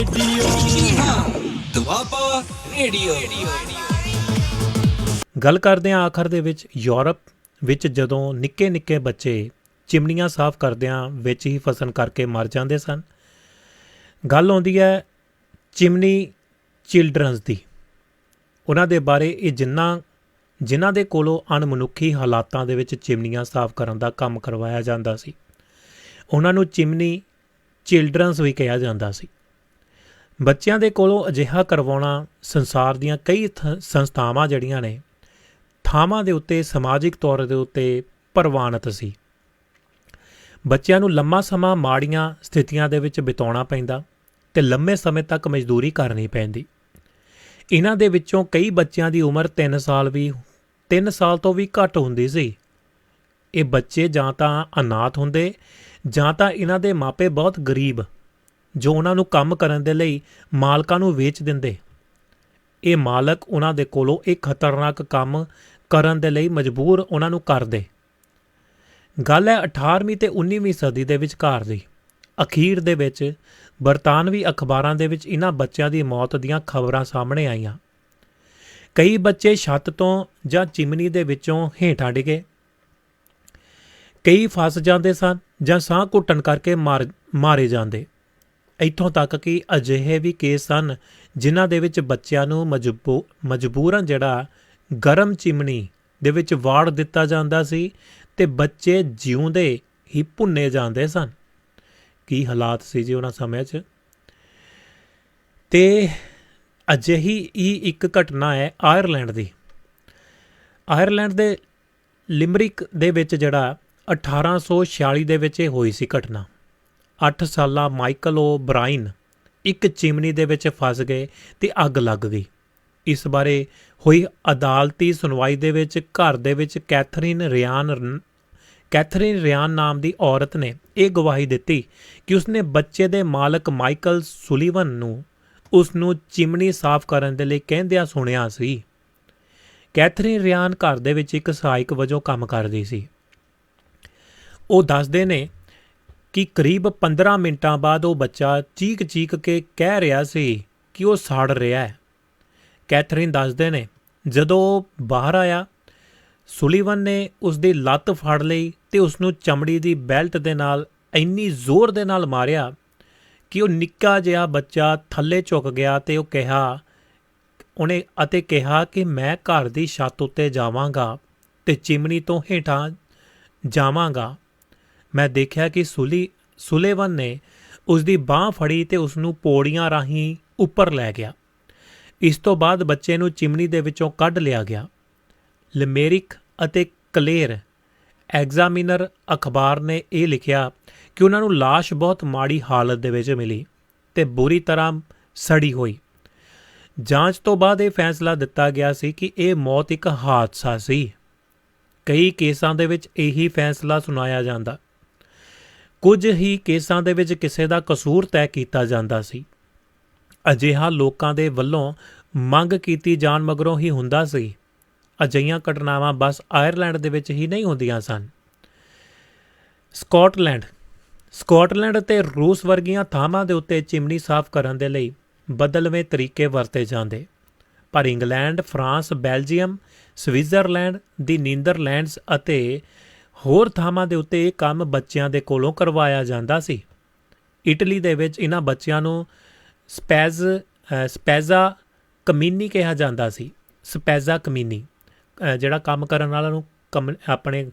Radio. Doaba radio. ਗੱਲ ਕਰਦੇ ਹਾਂ ਆਖਰ ਦੇ ਵਿੱਚ ਯੂਰਪ ਵਿੱਚ ਜਦੋਂ ਨਿੱਕੇ ਨਿੱਕੇ ਬੱਚੇ ਚਿਮਨੀਆਂ ਸਾਫ਼ ਕਰਦਿਆਂ ਵਿੱਚ ਹੀ ਫਸਣ ਕਰਕੇ ਮਰ ਜਾਂਦੇ ਸਨ ਗੱਲ ਆਉਂਦੀ ਹੈ ਚਿਮਨੀ ਚਿਲਡਰਨਸ ਦੀ। ਉਹਨਾਂ ਦੇ ਬਾਰੇ ਇਹ ਜਿੰਨਾ ਜਿਨ੍ਹਾਂ ਦੇ ਕੋਲੋਂ ਅਣਮਨੁੱਖੀ ਹਾਲਾਤਾਂ ਦੇ ਵਿੱਚ ਚਿਮਨੀਆਂ ਸਾਫ਼ ਕਰਨ ਦਾ ਕੰਮ ਕਰਵਾਇਆ ਜਾਂਦਾ ਸੀ ਉਹਨਾਂ ਨੂੰ ਚਿਮਨੀ ਚਿਲਡਰਨਸ ਵੀ ਕਿਹਾ ਜਾਂਦਾ ਸੀ। ਬੱਚਿਆਂ ਦੇ ਕੋਲੋਂ ਅਜਿਹਾ ਕਰਵਾਉਣਾ ਸੰਸਾਰ ਦੀਆਂ ਕਈ ਥ- ਸੰਸਥਾਵਾਂ ਜਿਹੜੀਆਂ ਨੇ, ਥਾਵਾਂ ਦੇ ਉੱਤੇ, ਸਮਾਜਿਕ ਤੌਰ ਦੇ ਉੱਤੇ ਪ੍ਰਵਾਨਿਤ ਸੀ। ਬੱਚਿਆਂ ਨੂੰ ਲੰਮਾ ਸਮਾਂ ਮਾੜੀਆਂ ਸਥਿਤੀਆਂ ਦੇ ਵਿੱਚ ਬਿਤਾਉਣਾ ਪੈਂਦਾ ਤੇ ਲੰਮੇ ਸਮੇਂ ਤੱਕ ਮਜ਼ਦੂਰੀ ਕਰਨੀ ਪੈਂਦੀ। ਇਹਨਾਂ ਦੇ ਵਿੱਚੋਂ ਕਈ ਬੱਚਿਆਂ ਦੀ ਉਮਰ 3 ਸਾਲ ਵੀ 3 ਸਾਲ ਤੋਂ ਵੀ ਘੱਟ ਹੁੰਦੀ ਸੀ। ਇਹ ਬੱਚੇ ਜਾਂ ਤਾਂ ਅਨਾਥ ਹੁੰਦੇ ਜਾਂ ਤਾਂ ਇਹਨਾਂ ਦੇ ਮਾਪੇ ਬਹੁਤ ਗਰੀਬ ਜੋ ਉਹਨਾਂ ਨੂੰ ਕੰਮ ਕਰਨ ਦੇ ਲਈ ਮਾਲਕਾਂ ਨੂੰ ਵੇਚ ਦਿੰਦੇ। ਇਹ ਮਾਲਕ ਉਹਨਾਂ ਦੇ ਕੋਲੋਂ ਇਹ ਖਤਰਨਾਕ ਕੰਮ ਕਰਨ ਦੇ ਲਈ ਮਜਬੂਰ ਉਹਨਾਂ ਨੂੰ ਕਰਦੇ। ਗੱਲ ਹੈ 18ਵੀਂ ਤੇ 19ਵੀਂ ਸਦੀ ਦੇ ਵਿਚਕਾਰ ਦੀ। ਅਖੀਰ ਦੇ ਵਿੱਚ ਬਰਤਾਨਵੀ ਅਖਬਾਰਾਂ ਦੇ ਵਿੱਚ ਇਹਨਾਂ ਬੱਚਿਆਂ ਦੀ ਮੌਤ ਦੀਆਂ ਖਬਰਾਂ ਸਾਹਮਣੇ ਆਈਆਂ। ਕਈ ਬੱਚੇ ਛੱਤ ਤੋਂ ਜਾਂ ਚਿਮਨੀ ਦੇ ਵਿੱਚੋਂ ਹੇਠਾਂ ਡਿੱਗੇ। ਕਈ ਫਸ ਜਾਂਦੇ ਸਨ ਜਾਂ ਸਾਹ ਘੁੱਟਣ ਕਰਕੇ ਮਾਰ ਮਾਰੇ ਜਾਂਦੇ। ਇੱਥੋਂ ਤੱਕ ਕਿ ਅਜਿਹੇ ਵੀ ਕੇਸ ਸਨ ਜਿਨ੍ਹਾਂ ਦੇ ਵਿੱਚ ਬੱਚਿਆਂ ਨੂੰ ਮਜਬੂ ਮਜਬੂਰਨ ਜਿਹੜਾ ਗਰਮ ਚਿਮਨੀ ਦੇ ਵਿੱਚ ਵਾੜ ਦਿੱਤਾ ਜਾਂਦਾ ਸੀ ਤੇ ਬੱਚੇ ਜਿਉਂਦੇ ਹੀ ਭੁੰਨੇ ਜਾਂਦੇ ਸਨ। ਕੀ ਹਾਲਾਤ ਸੀ ਜੀ ਉਹਨਾਂ ਸਮੇਂ 'ਚ? ਤੇ ਅਜਿਹੀ ਹੀ ਇੱਕ ਘਟਨਾ ਹੈ ਆਇਰਲੈਂਡ ਦੀ। ਆਇਰਲੈਂਡ ਦੇ ਲਿਮਰਿਕ ਦੇ ਵਿੱਚ ਜਿਹੜਾ 1846 ਦੇ ਵਿੱਚ ਇਹ ਹੋਈ ਸੀ ਘਟਨਾ। 8 ਸਾਲਾ ਮਾਈਕਲ ਓ ਬ੍ਰਾਈਨ ਇੱਕ ਚਿਮਨੀ ਦੇ ਵਿੱਚ ਫਸ ਗਏ ਤੇ ਅੱਗ ਲੱਗ ਗਈ। ਇਸ ਬਾਰੇ ਹੋਈ ਅਦਾਲਤੀ ਸੁਣਵਾਈ ਦੇ ਵਿੱਚ ਘਰ ਦੇ ਵਿੱਚ ਕੈਥਰੀਨ ਰਿਆਨ ਕੈਥਰੀਨ ਰਿਆਨ ਨਾਮ ਦੀ ਔਰਤ ਨੇ ਇਹ ਗਵਾਹੀ ਦਿੱਤੀ ਕਿ ਉਸਨੇ ਬੱਚੇ ਦੇ ਮਾਲਕ ਮਾਈਕਲ ਸੁਲੀਵਨ ਨੂੰ ਉਸ ਨੂੰ ਚਿਮਨੀ ਸਾਫ਼ ਕਰਨ ਦੇ ਲਈ ਕਹਿੰਦਿਆਂ ਸੁਣਿਆ ਸੀ। ਕੈਥਰੀਨ ਰਿਆਨ ਘਰ ਦੇ ਵਿੱਚ ਇੱਕ ਸਹਾਇਕ ਵਜੋਂ ਕੰਮ ਕਰਦੀ ਸੀ। ਉਹ ਦੱਸਦੇ ਨੇ ਕਿ ਕਰੀਬ 15 ਮਿੰਟਾਂ ਬਾਅਦ ਉਹ ਬੱਚਾ ਚੀਕ-ਚੀਕ ਕੇ ਕਹਿ ਰਿਹਾ ਸੀ ਕਿ ਉਹ ਸੜ ਰਿਹਾ ਹੈ। ਕੈਥਰੀਨ ਦੱਸਦੇ ਨੇ, ਜਦੋਂ ਉਹ ਬਾਹਰ ਆਇਆ, ਸੁਲੀਵਨ ਨੇ ਉਸ ਦੀ ਲੱਤ ਫੜ ਲਈ ਤੇ ਉਸ ਨੂੰ ਚਮੜੀ ਦੀ ਬੈਲਟ ਦੇ ਨਾਲ ਇੰਨੀ ਜ਼ੋਰ ਦੇ ਨਾਲ ਮਾਰਿਆ ਕਿ ਉਹ ਨਿੱਕਾ ਜਿਹਾ ਬੱਚਾ ਥੱਲੇ ਝੁਕ ਗਿਆ ਤੇ ਉਹ ਕਿਹਾ, ਉਹਨੇ ਅਤੇ ਕਿਹਾ ਕਿ ਮੈਂ ਘਰ ਦੀ ਛੱਤ ਉੱਤੇ ਜਾਵਾਂਗਾ ਤੇ ਚਿਮਨੀ ਤੋਂ ਹੇਠਾਂ ਜਾਵਾਂਗਾ। ਮੈਂ ਦੇਖਿਆ ਕਿ ਸੁਲੀ, ਸੁਲੇਵਨ ਨੇ ਉਸ ਦੀ ਬਾਹ ਫੜੀ ਤੇ ਉਸ ਨੂੰ ਪੌੜੀਆਂ ਰਾਹੀਂ ਉੱਪਰ ਲੈ ਗਿਆ। ਇਸ ਤੋਂ ਬਾਅਦ ਬੱਚੇ ਨੂੰ ਚਿਮਨੀ ਦੇ ਵਿੱਚੋਂ ਕੱਢ ਲਿਆ ਗਿਆ। ਲਮੇਰਿਕ ਅਤੇ ਕਲੇਰ ਐਗਜ਼ਾਮੀਨਰ ਅਖਬਾਰ ਨੇ ਇਹ ਲਿਖਿਆ ਕਿ ਉਹਨਾਂ ਨੂੰ লাশ ਬਹੁਤ ਮਾੜੀ ਹਾਲਤ ਦੇ ਵਿੱਚ ਮਿਲੀ ਤੇ ਬੁਰੀ ਤਰ੍ਹਾਂ ਸੜੀ ਹੋਈ। ਜਾਂਚ ਤੋਂ ਬਾਅਦ ਇਹ ਫੈਸਲਾ ਦਿੱਤਾ ਗਿਆ ਸੀ ਕਿ ਇਹ ਮੌਤ ਇੱਕ ਹਾਦਸਾ ਸੀ। ਕਈ ਕੇਸਾਂ ਦੇ ਵਿੱਚ ਇਹੀ ਫੈਸਲਾ ਸੁਣਾਇਆ ਜਾਂਦਾ। ਕੁਝ ਹੀ ਕੇਸਾਂ ਦੇ ਵਿੱਚ ਕਿਸੇ ਦਾ ਕਸੂਰ ਤੈਅ ਕੀਤਾ ਜਾਂਦਾ ਸੀ। ਅਜਿਹਾ ਲੋਕਾਂ ਦੇ ਵੱਲੋਂ ਮੰਗ ਕੀਤੀ ਜਾਣ ਮਗਰੋਂ ਹੀ ਹੁੰਦਾ ਸੀ। ਅਜਿਹੀਆਂ ਘਟਨਾਵਾਂ ਬਸ ਆਇਰਲੈਂਡ ਦੇ ਵਿੱਚ ਹੀ ਨਹੀਂ ਹੁੰਦੀਆਂ ਸਨ। ਸਕਾਟਲੈਂਡ। ਸਕਾਟਲੈਂਡ ਅਤੇ ਰੂਸ ਵਰਗੀਆਂ ਥਾਵਾਂ ਦੇ ਉੱਤੇ ਚਿਮਨੀ ਸਾਫ਼ ਕਰਨ ਦੇ ਲਈ ਬਦਲਵੇਂ ਤਰੀਕੇ ਵਰਤੇ ਜਾਂਦੇ। ਪਰ ਇੰਗਲੈਂਡ, ਫਰਾਂਸ, ਬੈਲਜੀਅਮ, ਸਵਿਟਜ਼ਰਲੈਂਡ, ਦੀ ਨੀਦਰਲੈਂਡਸ ਅਤੇ ਹੋਰ ਥਾਵਾਂ ਦੇ ਉੱਤੇ ਇਹ ਕੰਮ ਬੱਚਿਆਂ ਦੇ ਕੋਲੋਂ ਕਰਵਾਇਆ ਜਾਂਦਾ ਸੀ। ਇਟਲੀ ਦੇ ਵਿੱਚ ਇਹਨਾਂ ਬੱਚਿਆਂ ਨੂੰ ਸਪੈਜ਼ ਸਪੈਜ਼ਾ ਕਮੀਨੀ ਕਿਹਾ ਜਾਂਦਾ ਸੀ। ਸਪੈਜ਼ਾ ਕਮੀਨੀ ਜਿਹੜਾ ਕੰਮ ਕਰਨ ਵਾਲਾ ਨੂੰ ਕਮ- ਆਪਣੇ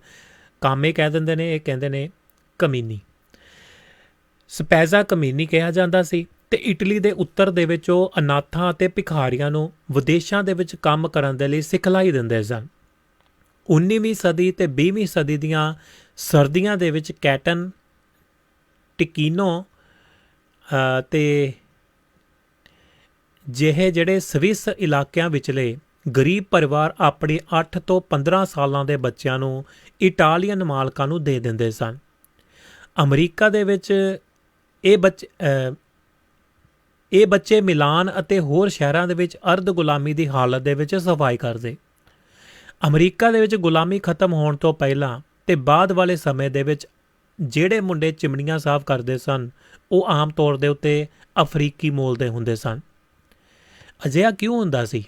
ਕਾਮੇ ਕਹਿ ਦਿੰਦੇ ਨੇ, ਇਹ ਕਹਿੰਦੇ ਨੇ ਕਮੀਨੀ। ਸਪੈਜ਼ਾ ਕਮੀਨੀ ਕਿਹਾ ਜਾਂਦਾ ਸੀ ਤੇ ਇਟਲੀ ਦੇ ਉੱਤਰ ਦੇ ਵਿੱਚ ਉਹ ਅਨਾਥਾਂ ਅਤੇ ਭਿਖਾਰੀਆਂ ਨੂੰ ਵਿਦੇਸ਼ਾਂ ਦੇ ਵਿੱਚ ਕੰਮ ਕਰਨ ਦੇ ਲਈ ਸਿਖਲਾਈ ਦਿੰਦੇ ਸਨ। 19ਵੀਂ ਸਦੀ ਤੇ 20ਵੀਂ ਸਦੀ ਦੀਆਂ ਸਰਦੀਆਂ ਦੇ ਵਿੱਚ ਕੈਟਨ ਟਿਕੀਨੋ ਅ, ਤੇ ਜਿਹੇ ਜਿਹੜੇ ਸਵਿਸ ਇਲਾਕਿਆਂ ਵਿਚਲੇ ਗਰੀਬ ਪਰਿਵਾਰ ਆਪਣੇ 8 ਤੋਂ 15 ਸਾਲਾਂ ਦੇ ਬੱਚਿਆਂ ਨੂੰ ਇਟਾਲੀਅਨ ਮਾਲਕਾਂ ਨੂੰ ਦੇ ਦਿੰਦੇ ਸਨ। ਅਮਰੀਕਾ ਦੇ ਵਿੱਚ ਇਹ ਬੱਚੇ ਇਹ ਬੱਚੇ ਮਿਲਾਨ ਅਤੇ ਹੋਰ ਸ਼ਹਿਰਾਂ ਦੇ ਵਿੱਚ ਅਰਧ ਗੁਲਾਮੀ ਦੀ ਹਾਲਤ ਦੇ ਵਿੱਚ ਸਫ਼ਾਈ ਕਰਦੇ। ਅਮਰੀਕਾ ਦੇ ਵਿੱਚ ਗੁਲਾਮੀ ਖਤਮ ਹੋਣ ਤੋਂ ਪਹਿਲਾਂ ਤੇ ਬਾਅਦ ਵਾਲੇ ਸਮੇਂ ਦੇ ਵਿੱਚ ਜਿਹੜੇ ਮੁੰਡੇ ਚਿਮਨੀਆਂ ਸਾਫ਼ ਕਰਦੇ ਸਨ, ਉਹ ਆਮ ਤੌਰ ਦੇ ਉੱਤੇ ਅਫਰੀਕੀ ਮੂਲ ਦੇ ਹੁੰਦੇ ਸਨ। ਅਜਿਹਾ ਕਿਉਂ ਹੁੰਦਾ ਸੀ?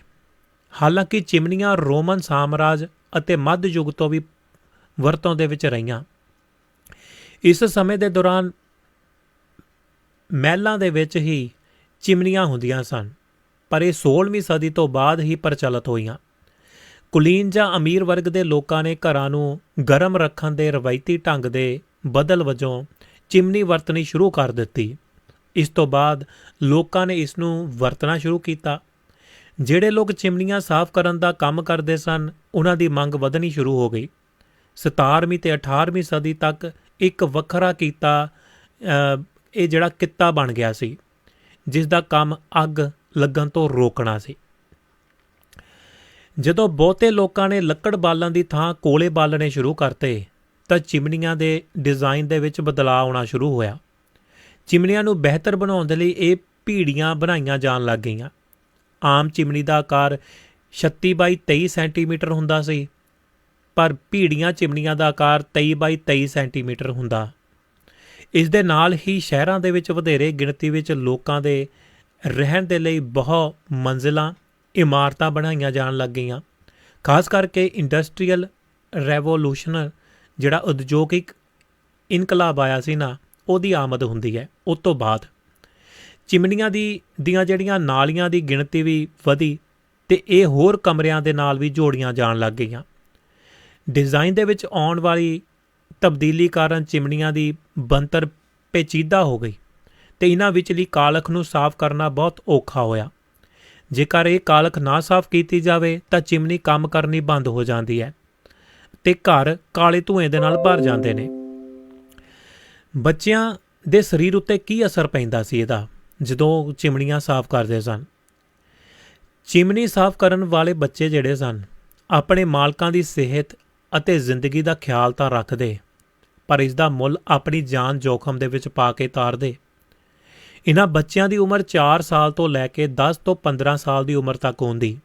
ਹਾਲਾਂਕਿ ਚਿਮਨੀਆਂ ਰੋਮਨ ਸਾਮਰਾਜ ਅਤੇ ਮੱਧ ਯੁੱਗ ਤੋਂ ਵੀ ਵਰਤੋਂ ਦੇ ਵਿੱਚ ਰਹੀਆਂ। ਇਸ ਸਮੇਂ ਦੇ ਦੌਰਾਨ ਮਹਿਲਾਂ ਦੇ ਵਿੱਚ ਹੀ ਚਿਮਨੀਆਂ ਹੁੰਦੀਆਂ ਸਨ, ਪਰ ਇਹ 16ਵੀਂ ਸਦੀ ਤੋਂ ਬਾਅਦ ਹੀ ਪ੍ਰਚਲਿਤ ਹੋਈਆਂ। ਕੁਲੀਨ ਜਾਂ ਅਮੀਰ ਵਰਗ ਦੇ ਲੋਕਾਂ ਨੇ ਘਰਾਂ ਨੂੰ ਗਰਮ ਰੱਖਣ ਦੇ ਰਵਾਇਤੀ ਢੰਗ ਦੇ ਬਦਲ ਵਜੋਂ ਚਿਮਨੀ ਵਰਤਣੀ ਸ਼ੁਰੂ ਕਰ ਦਿੱਤੀ। ਇਸ ਤੋਂ ਬਾਅਦ ਲੋਕਾਂ ਨੇ ਇਸ ਨੂੰ ਵਰਤਣਾ ਸ਼ੁਰੂ ਕੀਤਾ। ਜਿਹੜੇ ਲੋਕ ਚਿਮਨੀਆਂ ਸਾਫ਼ ਕਰਨ ਦਾ ਕੰਮ ਕਰਦੇ ਸਨ, ਉਹਨਾਂ ਦੀ ਮੰਗ ਵਧਣੀ ਸ਼ੁਰੂ ਹੋ ਗਈ। 17ਵੀਂ ਤੇ 18ਵੀਂ ਸਦੀ ਤੱਕ ਇੱਕ ਵੱਖਰਾ ਕੀਤਾ ਇਹ ਜਿਹੜਾ ਕਿੱਤਾ ਬਣ ਗਿਆ ਸੀ, ਜਿਸ ਦਾ ਕੰਮ ਅੱਗ ਲੱਗਣ ਤੋਂ ਰੋਕਣਾ ਸੀ। ਜਦੋਂ ਬਹੁਤੇ ਲੋਕਾਂ ਨੇ ਲੱਕੜ ਬਾਲਣ ਦੀ ਥਾਂ ਕੋਲੇ ਬਾਲਣੇ ਸ਼ੁਰੂ ਕਰਤੇ, ਤਾਂ ਚਿਮਨੀਆਂ ਦੇ ਡਿਜ਼ਾਈਨ ਦੇ ਵਿੱਚ ਬਦਲਾਅ ਆਉਣਾ ਸ਼ੁਰੂ ਹੋਇਆ। ਚਿਮਨੀਆਂ ਨੂੰ ਬਿਹਤਰ ਬਣਾਉਣ ਦੇ ਲਈ ਇਹ ਭੀੜੀਆਂ ਬਣਾਈਆਂ ਜਾਣ ਲੱਗ ਗਈਆਂ। ਆਮ ਚਿਮਨੀ ਦਾ ਆਕਾਰ 36 ਬਾਈ 23 ਸੈਂਟੀਮੀਟਰ ਹੁੰਦਾ ਸੀ, ਪਰ ਭੀੜੀਆਂ ਚਿਮਨੀਆਂ ਦਾ ਆਕਾਰ 23 ਬਾਈ 23 ਸੈਂਟੀਮੀਟਰ ਹੁੰਦਾ। ਇਸ ਦੇ ਨਾਲ ਹੀ ਸ਼ਹਿਰਾਂ ਦੇ ਵਿੱਚ ਵਧੇਰੇ ਗਿਣਤੀ ਵਿੱਚ ਲੋਕਾਂ ਦੇ ਰਹਿਣ ਦੇ ਲਈ ਬਹੁ ਮੰਜ਼ਿਲਾਂ ਇਮਾਰਤਾਂ ਬਣਾਈਆਂ ਜਾਣ ਲੱਗ ਗਈਆਂ। ਖਾਸ ਕਰਕੇ ਇੰਡਸਟਰੀਅਲ ਰੈਵੋਲੂਸ਼ਨ ਜਿਹੜਾ ਉਦਯੋਗਿਕ ਇਨਕਲਾਬ ਆਇਆ ਸੀ ਨਾ, ਉਹਦੀ ਆਮਦ ਹੁੰਦੀ ਹੈ। ਉਸ ਤੋਂ ਬਾਅਦ ਚਿਮਨੀਆਂ ਦੀ, ਦੀਆਂ ਜਿਹੜੀਆਂ ਨਾਲੀਆਂ ਦੀ ਗਿਣਤੀ ਵੀ ਵਧੀ ਤੇ ਇਹ ਹੋਰ ਕਮਰਿਆਂ ਦੇ ਨਾਲ ਵੀ ਜੋੜੀਆਂ ਜਾਣ ਲੱਗ ਗਈਆਂ। ਡਿਜ਼ਾਈਨ ਦੇ ਵਿੱਚ ਆਉਣ ਵਾਲੀ ਤਬਦੀਲੀ ਕਾਰਨ ਚਿਮਨੀਆਂ ਦੀ ਬੰਤਰ ਪੇਚੀਦਾ ਹੋ ਗਈ ਤੇ ਇਹਨਾਂ ਵਿਚਲੀ ਕਾਲਖ ਨੂੰ ਸਾਫ਼ ਕਰਨਾ ਬਹੁਤ ਔਖਾ ਹੋਇਆ। ਜੇਕਰ ਇਹ ਕਾਲਖ ਨਾ ਸਾਫ਼ ਕੀਤੀ ਜਾਵੇ, ਤਾਂ ਚਿਮਨੀ ਕੰਮ ਕਰਨੀ ਬੰਦ ਹੋ ਜਾਂਦੀ ਹੈ ਤੇ ਘਰ ਕਾਲੇ ਧੂਏ ਦੇ ਨਾਲ ਭਰ ਜਾਂਦੇ ਨੇ। ਬੱਚਿਆਂ ਦੇ ਸਰੀਰ ਉੱਤੇ ਕੀ ਅਸਰ ਪੈਂਦਾ ਸੀ ਇਹਦਾ, ਜਦੋਂ ਚਿਮਣੀਆਂ ਸਾਫ਼ ਕਰਦੇ ਸਨ? ਚਿਮਨੀ ਸਾਫ਼ ਕਰਨ ਵਾਲੇ ਬੱਚੇ ਜਿਹੜੇ ਸਨ, ਆਪਣੇ ਮਾਲਕਾਂ ਦੀ ਸਿਹਤ ਅਤੇ ਜ਼ਿੰਦਗੀ ਦਾ ਖਿਆਲ ਤਾਂ ਰੱਖਦੇ, ਪਰ ਇਸ ਦਾ ਮੁੱਲ ਆਪਣੀ ਜਾਨ ਜੋਖਮ ਦੇ ਵਿੱਚ ਪਾ ਕੇ ਤਾਰਦੇ। ਇਹਨਾਂ ਬੱਚਿਆਂ ਦੀ ਉਮਰ 4 ਸਾਲ ਤੋਂ ਲੈ ਕੇ 10 ਤੋਂ 15 ਸਾਲ ਦੀ ਉਮਰ ਤੱਕ ਹੁੰਦੀ।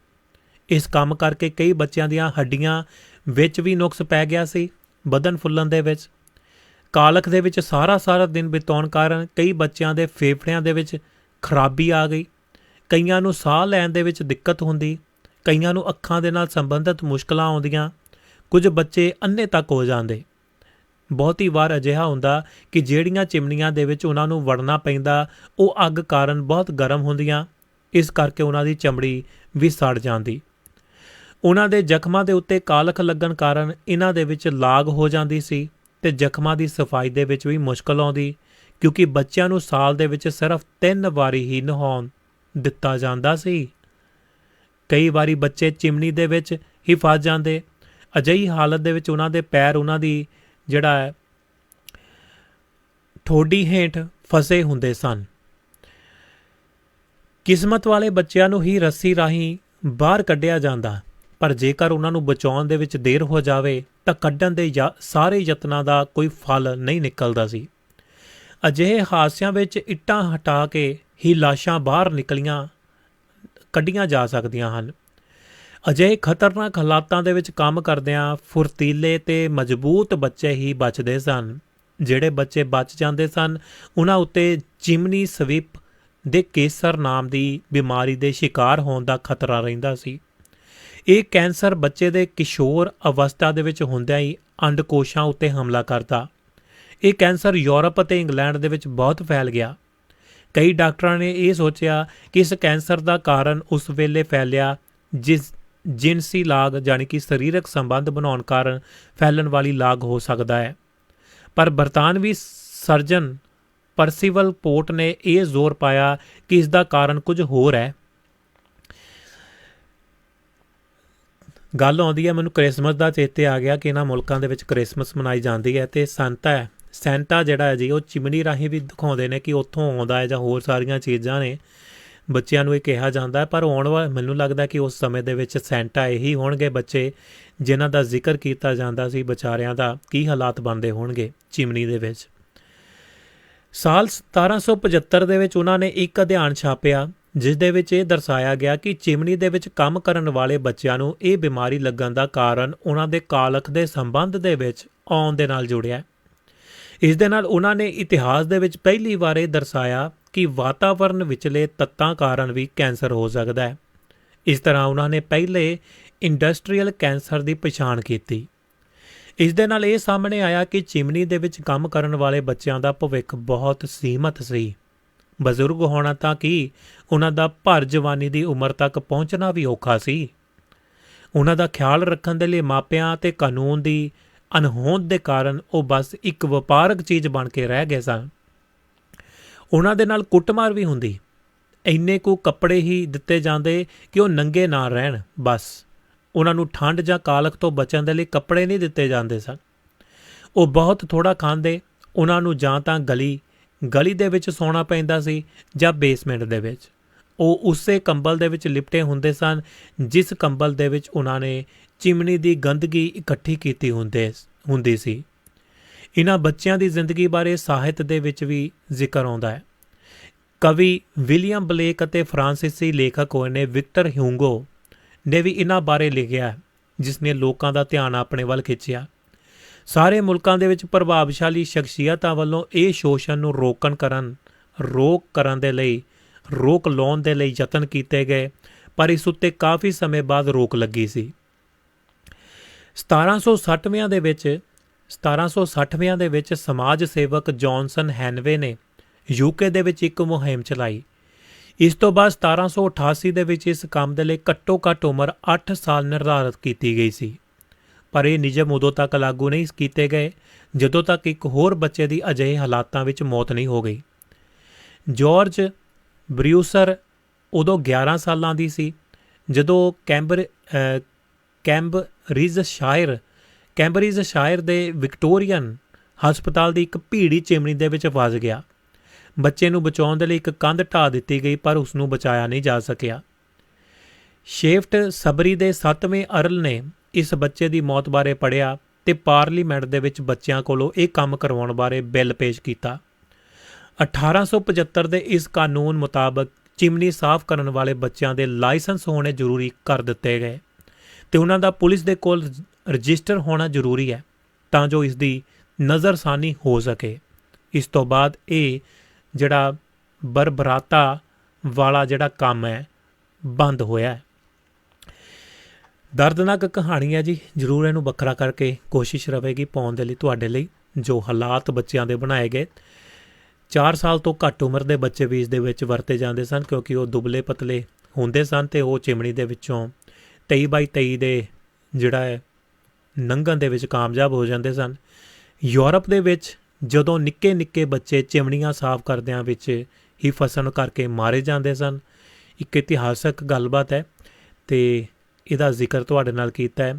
ਇਸ ਕੰਮ ਕਰਕੇ ਕਈ ਬੱਚਿਆਂ ਦੀਆਂ ਹੱਡੀਆਂ ਵਿੱਚ ਵੀ ਨੁਕਸ ਪੈ ਗਿਆ ਸੀ ਬਦਨ ਫੁੱਲਣ ਦੇ ਵਿੱਚ। ਕਾਲਖ ਦੇ ਵਿੱਚ ਸਾਰਾ ਸਾਰਾ ਦਿਨ ਬਿਤਾਉਣ ਕਾਰਨ ਕਈ ਬੱਚਿਆਂ ਦੇ ਫੇਫੜਿਆਂ ਦੇ ਵਿੱਚ ਖਰਾਬੀ ਆ ਗਈ। ਕਈਆਂ ਨੂੰ ਸਾਹ ਲੈਣ ਦੇ ਵਿੱਚ ਦਿੱਕਤ ਹੁੰਦੀ, ਕਈਆਂ ਨੂੰ ਅੱਖਾਂ ਦੇ ਨਾਲ ਸੰਬੰਧਿਤ ਮੁਸ਼ਕਲਾਂ ਆਉਂਦੀਆਂ, ਕੁਝ ਬੱਚੇ ਅੰਨੇ ਤੱਕ ਹੋ ਜਾਂਦੇ। ਬਹੁਤੀ ਵਾਰ ਅਜਿਹਾ ਹੁੰਦਾ ਕਿ ਜਿਹੜੀਆਂ ਚਿਮਨੀਆਂ ਦੇ ਵਿੱਚ ਉਹਨਾਂ ਨੂੰ ਵੜਨਾ ਪੈਂਦਾ, ਉਹ ਅੱਗ ਕਾਰਨ ਬਹੁਤ ਗਰਮ ਹੁੰਦੀਆਂ, ਇਸ ਕਰਕੇ ਉਹਨਾਂ ਦੀ ਚਮੜੀ ਵੀ ਸੜ ਜਾਂਦੀ। ਉਹਨਾਂ ਦੇ ਜ਼ਖਮਾਂ ਦੇ ਉੱਤੇ ਕਾਲਖ ਲੱਗਣ ਕਾਰਨ ਇਹਨਾਂ ਦੇ ਵਿੱਚ ਲਾਗ ਹੋ ਜਾਂਦੀ ਸੀ ਤੇ ਜ਼ਖਮਾਂ ਦੀ ਸਫ਼ਾਈ ਦੇ ਵਿੱਚ ਵੀ ਮੁਸ਼ਕਲ ਆਉਂਦੀ, ਕਿਉਂਕਿ ਬੱਚਿਆਂ ਨੂੰ ਸਾਲ ਦੇ ਵਿੱਚ ਸਿਰਫ 3 ਵਾਰੀ ਹੀ ਨਹਾਉਣ ਦਿੱਤਾ ਜਾਂਦਾ ਸੀ। ਕਈ ਵਾਰੀ ਬੱਚੇ ਚਿਮਨੀ ਦੇ ਵਿੱਚ ਹੀ ਫਸ ਜਾਂਦੇ। ਅਜਿਹੀ ਹਾਲਤ ਦੇ ਵਿੱਚ ਉਹਨਾਂ ਦੇ ਪੈਰ ਉਹਨਾਂ ਦੀ ਜਿਹੜਾ ਹੈ ਠੋਡੀ ਹੇਠ ਫਸੇ ਹੁੰਦੇ ਸਨ। ਕਿਸਮਤ ਵਾਲੇ ਬੱਚਿਆਂ ਨੂੰ ਹੀ ਰੱਸੀ ਰਾਹੀਂ ਬਾਹਰ ਕੱਢਿਆ ਜਾਂਦਾ। ਪਰ ਜੇਕਰ ਉਹਨਾਂ ਨੂੰ ਬਚਾਉਣ ਦੇ ਵਿੱਚ ਦੇਰ ਹੋ ਜਾਵੇ, ਤਾਂ ਕੱਢਣ ਦੇ ਯਾ- ਸਾਰੇ ਯਤਨਾਂ ਦਾ ਕੋਈ ਫਲ ਨਹੀਂ ਨਿਕਲਦਾ ਸੀ। ਅਜਿਹੇ ਹਾਦਸਿਆਂ ਵਿੱਚ ਇੱਟਾਂ ਹਟਾ ਕੇ ਹੀ ਲਾਸ਼ਾਂ ਬਾਹਰ ਨਿਕਲੀਆਂ, ਕੱਢੀਆਂ ਜਾ ਸਕਦੀਆਂ ਹਨ। ਅਜਿਹੇ ਖਤਰਨਾਕ ਹਾਲਾਤਾਂ ਦੇ ਵਿੱਚ ਕੰਮ ਕਰਦਿਆਂ ਫੁਰਤੀਲੇ ਤੇ ਮਜ਼ਬੂਤ ਬੱਚੇ ਹੀ ਬਚਦੇ ਸਨ। ਜਿਹੜੇ ਬੱਚੇ ਬਚ ਜਾਂਦੇ ਸਨ ਉਹਨਾਂ ਉੱਤੇ ਚਿਮਨੀ ਸਵਿਪ ਦੇ ਕੇਸਰ ਨਾਮ ਦੀ ਬਿਮਾਰੀ ਦੇ ਸ਼ਿਕਾਰ ਹੋਣ ਦਾ ਖਤਰਾ ਰਹਿੰਦਾ ਸੀ। ਇਹ ਕੈਂਸਰ ਬੱਚੇ ਦੇ ਕਿਸ਼ੋਰ ਅਵਸਥਾ ਦੇ ਵਿੱਚ ਹੁੰਦਿਆਂ ਹੀ ਅੰਡਕੋਸ਼ਾਂ ਉੱਤੇ ਹਮਲਾ ਕਰਦਾ। ਇਹ ਕੈਂਸਰ ਯੂਰਪ ਅਤੇ ਇੰਗਲੈਂਡ ਦੇ ਵਿੱਚ ਬਹੁਤ ਫੈਲ ਗਿਆ। ਕਈ ਡਾਕਟਰਾਂ ਨੇ ਇਹ ਸੋਚਿਆ ਕਿ ਇਸ ਕੈਂਸਰ ਦਾ ਕਾਰਨ ਉਸ ਵੇਲੇ ਫੈਲਿਆ, ਜਿਸ ਜਿਨਸੀ ਲਾਗ ਯਾਨੀ ਕਿ ਸਰੀਰਕ ਸੰਬੰਧ ਬਣਾਉਣ ਕਾਰਨ ਫੈਲਣ ਵਾਲੀ ਲਾਗ ਹੋ ਸਕਦਾ ਹੈ। ਪਰ ਬਰਤਾਨਵੀ ਸਰਜਨ ਪਰਸੀਵਲ ਪੋਰਟ ਨੇ ਇਹ ਜ਼ੋਰ ਪਾਇਆ ਕਿ ਇਸ ਦਾ ਕਾਰਨ ਕੁਝ ਹੋਰ ਹੈ। ਗੱਲ ਆਉਂਦੀ ਹੈ, ਮੈਨੂੰ ਕ੍ਰਿਸਮਸ ਦਾ ਚੇਤੇ ਆ ਗਿਆ ਕਿ ਇਹਨਾਂ ਮੁਲਕਾਂ ਦੇ ਵਿੱਚ ਕ੍ਰਿਸਮਸ ਮਨਾਈ ਜਾਂਦੀ ਹੈ ਤੇ ਸੰਤਾ ਹੈ। ਸੈਂਟਾ ਜਿਹੜਾ ਹੈ ਜੀ, ਉਹ ਚਿਮਨੀ ਰਾਹੀਂ ਵੀ ਦਿਖਾਉਂਦੇ ਨੇ ਕਿ ਉੱਥੋਂ ਆਉਂਦਾ ਹੈ ਜਾਂ ਹੋਰ ਸਾਰੀਆਂ ਚੀਜ਼ਾਂ ਨੇ। ਬੱਚਿਆਂ ਨੂੰ ਇਹ ਕਿਹਾ ਜਾਂਦਾ ਹੈ, ਪਰ ਆਉਣ ਵਾਲਾ, ਮੈਨੂੰ ਲੱਗਦਾ ਕਿ ਉਸ ਸਮੇਂ ਦੇ ਵਿੱਚ ਸੈਂਟਾ ਇਹੀ ਹੋਣਗੇ ਬੱਚੇ, ਜਿਨ੍ਹਾਂ ਦਾ ਜ਼ਿਕਰ ਕੀਤਾ ਜਾਂਦਾ ਸੀ ਵਿਚਾਰਿਆਂ ਦਾ, ਕੀ ਹਾਲਾਤ ਬਣਦੇ ਹੋਣਗੇ ਚਿਮਨੀ ਦੇ ਵਿੱਚ। ਸਾਲ 1775 ਦੇ ਵਿੱਚ ਉਹਨਾਂ ਨੇ ਇੱਕ ਅਧਿਐਨ ਛਾਪਿਆ, ਜਿਸ ਦੇ ਵਿੱਚ ਇਹ ਦਰਸਾਇਆ ਗਿਆ ਕਿ ਚਿਮਨੀ ਦੇ ਵਿੱਚ ਕੰਮ ਕਰਨ ਵਾਲੇ ਬੱਚਿਆਂ ਨੂੰ ਇਹ ਬਿਮਾਰੀ ਲੱਗਣ ਦਾ ਕਾਰਨ ਉਹਨਾਂ ਦੇ ਕਾਲਖ ਦੇ ਸੰਬੰਧ ਦੇ ਵਿੱਚ ਆਉਣ ਦੇ ਨਾਲ ਜੁੜਿਆ। ਇਸ ਦੇ ਨਾਲ ਉਹਨਾਂ ਨੇ ਇਤਿਹਾਸ ਦੇ ਵਿੱਚ ਪਹਿਲੀ ਵਾਰ ਇਹ ਦਰਸਾਇਆ ਕਿ ਵਾਤਾਵਰਣ ਵਿਚਲੇ ਤੱਤਾਂ ਕਾਰਨ ਵੀ ਕੈਂਸਰ ਹੋ ਸਕਦਾ ਹੈ। ਇਸ ਤਰ੍ਹਾਂ ਉਹਨਾਂ ਨੇ ਪਹਿਲੇ ਇੰਡਸਟਰੀਅਲ ਕੈਂਸਰ ਦੀ ਪਛਾਣ ਕੀਤੀ। ਇਸ ਦੇ ਨਾਲ ਇਹ ਸਾਹਮਣੇ ਆਇਆ ਕਿ ਚਿਮਨੀ ਦੇ ਵਿੱਚ ਕੰਮ ਕਰਨ ਵਾਲੇ ਬੱਚਿਆਂ ਦਾ ਭਵਿੱਖ ਬਹੁਤ ਸੀਮਤ ਸੀ। ਬਜ਼ੁਰਗ ਹੋਣਾ ਤਾਂ ਕੀ ਉਹਨਾਂ ਦਾ ਭਰ ਜਵਾਨੀ ਦੀ ਉਮਰ ਤੱਕ ਪਹੁੰਚਣਾ ਵੀ ਔਖਾ ਸੀ। ਉਹਨਾਂ ਦਾ ਖਿਆਲ ਰੱਖਣ ਦੇ ਲਈ ਮਾਪਿਆਂ ਤੇ ਕਾਨੂੰਨ ਦੀ ਅਣਹੋਂਦ ਦੇ ਕਾਰਨ ਉਹ ਬਸ ਇੱਕ ਵਪਾਰਕ ਚੀਜ਼ ਬਣ ਕੇ ਰਹਿ ਗਏ ਸਨ। ਉਹਨਾਂ ਦੇ ਨਾਲ ਕੁੱਟਮਾਰ ਵੀ ਹੁੰਦੀ। ਇੰਨੇ ਕੁ ਕੱਪੜੇ ਹੀ ਦਿੱਤੇ ਜਾਂਦੇ ਕਿ ਉਹ ਨੰਗੇ ਨਾ ਰਹਿਣ, ਬਸ। ਉਹਨਾਂ ਨੂੰ ਠੰਡ ਜਾਂ ਕਾਲਖ ਤੋਂ ਬਚਣ ਦੇ ਲਈ ਕੱਪੜੇ ਨਹੀਂ ਦਿੱਤੇ ਜਾਂਦੇ ਸਨ। ਉਹ ਬਹੁਤ ਥੋੜਾ ਖਾਂਦੇ, ਉਹਨਾਂ ਨੂੰ ਜਾਂ ਤਾਂ ਗਲੀ ਗਲੀ ਦੇ ਵਿੱਚ ਸੌਣਾ ਪੈਂਦਾ ਸੀ ਜਾਂ ਬੇਸਮੈਂਟ ਦੇ ਵਿੱਚ। ਉਹ ਉਸੇ ਕੰਬਲ ਦੇ ਵਿੱਚ ਲਿਪਟੇ ਹੁੰਦੇ ਸਨ, ਜਿਸ ਕੰਬਲ ਦੇ ਵਿੱਚ ਉਹਨਾਂ ਨੇ ਚਿਮਨੀ ਦੀ ਗੰਦਗੀ ਇਕੱਠੀ ਕੀਤੀ ਹੁੰਦੇ, ਹੁੰਦੀ ਸੀ। ਇਹਨਾਂ ਬੱਚਿਆਂ ਦੀ ਜ਼ਿੰਦਗੀ ਬਾਰੇ ਸਾਹਿਤ ਦੇ ਵਿੱਚ ਵੀ ਜ਼ਿਕਰ ਆਉਂਦਾ ਹੈ। ਕਵੀ ਵਿਲੀਅਮ ਬਲੇਕ ਅਤੇ ਫਰਾਂਸੀਸੀ ਲੇਖਕ ਹੋਏ ਨੇ ਵਿਕਟਰ ਹਿਊਂਗੋ ਨੇ ਵੀ ਇਹਨਾਂ ਬਾਰੇ ਲਿਖਿਆ ਹੈ, ਜਿਸ ਨੇ ਲੋਕਾਂ ਦਾ ਧਿਆਨ ਆਪਣੇ ਵੱਲ ਖਿੱਚਿਆ। ਸਾਰੇ ਮੁਲਕਾਂ ਦੇ ਵਿੱਚ ਪ੍ਰਭਾਵਸ਼ਾਲੀ ਸ਼ਖਸੀਅਤਾਂ ਵੱਲੋਂ ਇਹ ਸ਼ੋਸ਼ਣ ਨੂੰ ਰੋਕਣ ਕਰਨ ਰੋਕ ਕਰਨ ਦੇ ਲਈ ਰੋਕ ਲਾਉਣ ਦੇ ਲਈ ਯਤਨ ਕੀਤੇ ਗਏ ਪਰ ਇਸ ਉੱਤੇ ਕਾਫੀ ਸਮੇਂ ਬਾਅਦ ਰੋਕ ਲੱਗੀ ਸੀ। 1760ਵਿਆਂ ਦੇ ਵਿੱਚ 1760ਵਿਆਂ ਦੇ ਵਿੱਚ ਸਮਾਜ ਸੇਵਕ ਜੌਨਸਨ ਹੈਨਵੇ ਨੇ ਯੂਕੇ ਦੇ ਵਿੱਚ ਇੱਕ ਮੁਹਿੰਮ ਚਲਾਈ। ਇਸ ਤੋਂ ਬਾਅਦ 1788 ਦੇ ਵਿੱਚ ਇਸ ਕੰਮ ਦੇ ਲਈ ਘੱਟੋ-ਘੱਟ ਉਮਰ 8 ਸਾਲ ਨਿਰਧਾਰਤ ਕੀਤੀ ਗਈ ਸੀ। ਪਰ ਇਹ ਨਿਯਮ ਉਦੋਂ ਤੱਕ ਲਾਗੂ ਨਹੀਂ ਕੀਤੇ ਗਏ, ਜਦੋਂ ਤੱਕ ਇੱਕ ਹੋਰ ਬੱਚੇ ਦੀ ਅਜਿਹੇ ਹਾਲਾਤਾਂ ਵਿੱਚ ਮੌਤ ਨਹੀਂ ਹੋ ਗਈ। ਜਾਰਜ ਬਰਿਊਸਰ ਉਦੋਂ 11 ਸਾਲਾਂ ਦੀ ਸੀ, ਜਦੋਂ ਕੈਂਬਰ ਕੈਂਬ ਰਿਜ਼ ਸ਼ਾਇਰ ਕੈਂਬਰਿਜ ਸ਼ਾਇਰ ਦੇ ਵਿਕਟੋਰੀਅਨ ਹਸਪਤਾਲ ਦੀ ਇੱਕ ਭੀੜੀ ਚਿਮਨੀ ਦੇ ਵਿੱਚ ਫਸ ਗਿਆ। ਬੱਚੇ ਨੂੰ ਬਚਾਉਣ ਦੇ ਲਈ ਇੱਕ ਕੰਧ ਢਾ ਦਿੱਤੀ ਗਈ, ਪਰ ਉਸ ਨੂੰ ਬਚਾਇਆ ਨਹੀਂ ਜਾ ਸਕਿਆ। ਸ਼ੇਫਟ ਸਬਰੀ ਦੇ 7ਵੇਂ ਅਰਲ ਨੇ ਇਸ ਬੱਚੇ ਦੀ ਮੌਤ ਬਾਰੇ ਪੜ੍ਹਿਆ ਤੇ ਪਾਰਲੀਮੈਂਟ ਦੇ ਵਿੱਚ ਬੱਚਿਆਂ ਕੋਲੋਂ ਇਹ ਕੰਮ ਕਰਵਾਉਣ ਬਾਰੇ ਬਿੱਲ ਪੇਸ਼ ਕੀਤਾ। 1875 ਦੇ ਇਸ ਕਾਨੂੰਨ ਮੁਤਾਬਕ ਚਿਮਨੀ ਸਾਫ਼ ਕਰਨ ਵਾਲੇ ਬੱਚਿਆਂ ਦੇ ਲਾਇਸੈਂਸ ਹੋਣੇ ਜ਼ਰੂਰੀ ਕਰ ਦਿੱਤੇ ਗਏ ਤੇ ਉਹਨਾਂ ਦਾ ਪੁਲਿਸ ਦੇ ਕੋਲ ਰਜਿਸਟਰ ਹੋਣਾ ਜ਼ਰੂਰੀ ਹੈ ਤਾਂ ਜੋ ਇਸ ਦੀ ਨਜ਼ਰਸਾਨੀ ਹੋ ਸਕੇ। ਇਸ ਤੋਂ ਬਾਅਦ ਇਹ ਜਿਹੜਾ ਬਰਬਰਾਤਾ ਵਾਲਾ ਜਿਹੜਾ ਕੰਮ ਹੈ, ਬੰਦ ਹੋਇਆ ਹੈ। ਦਰਦਨਾਕ ਕਹਾਣੀ ਹੈ ਜੀ, ਜਰੂਰ ਇਹਨੂੰ ਵੱਖਰਾ ਕਰਕੇ ਕੋਸ਼ਿਸ਼ ਰਹੇਗੀ ਪਾਉਣ ਦੇ ਲਈ ਤੁਹਾਡੇ ਲਈ, ਜੋ ਹਾਲਾਤ ਬੱਚਿਆਂ ਦੇ ਬਣਾਏ ਗਏ। 4 ਸਾਲ ਤੋਂ ਘੱਟ ਉਮਰ ਦੇ ਬੱਚੇ ਵੀ ਇਸ ਦੇ ਵਿੱਚ ਵਰਤੇ ਜਾਂਦੇ ਸਨ, ਕਿਉਂਕਿ ਉਹ ਦੁਬਲੇ ਪਤਲੇ ਹੁੰਦੇ ਸਨ ਤੇ ਉਹ ਚਿਮਣੀ ਦੇ ਵਿੱਚੋਂ 23 ਬਾਈ 23 ਦੇ ਜਿਹੜਾ ਹੈ ਲੰਘਣ ਦੇ ਵਿੱਚ ਕਾਮਯਾਬ ਹੋ ਜਾਂਦੇ ਸਨ। ਯੂਰਪ ਦੇ ਵਿੱਚ ਜਦੋਂ ਨਿੱਕੇ ਨਿੱਕੇ ਬੱਚੇ ਚਿਮਣੀਆਂ ਸਾਫ਼ ਕਰਦਿਆਂ ਵਿੱਚ ਹੀ ਫਸਣ ਕਰਕੇ ਮਾਰੇ ਜਾਂਦੇ ਸਨ, ਇੱਕ ਇਤਿਹਾਸਕ ਗੱਲਬਾਤ ਹੈ ਤੇ ਇਹਦਾ ਜ਼ਿਕਰ ਤੁਹਾਡੇ ਨਾਲ ਕੀਤਾ ਹੈ।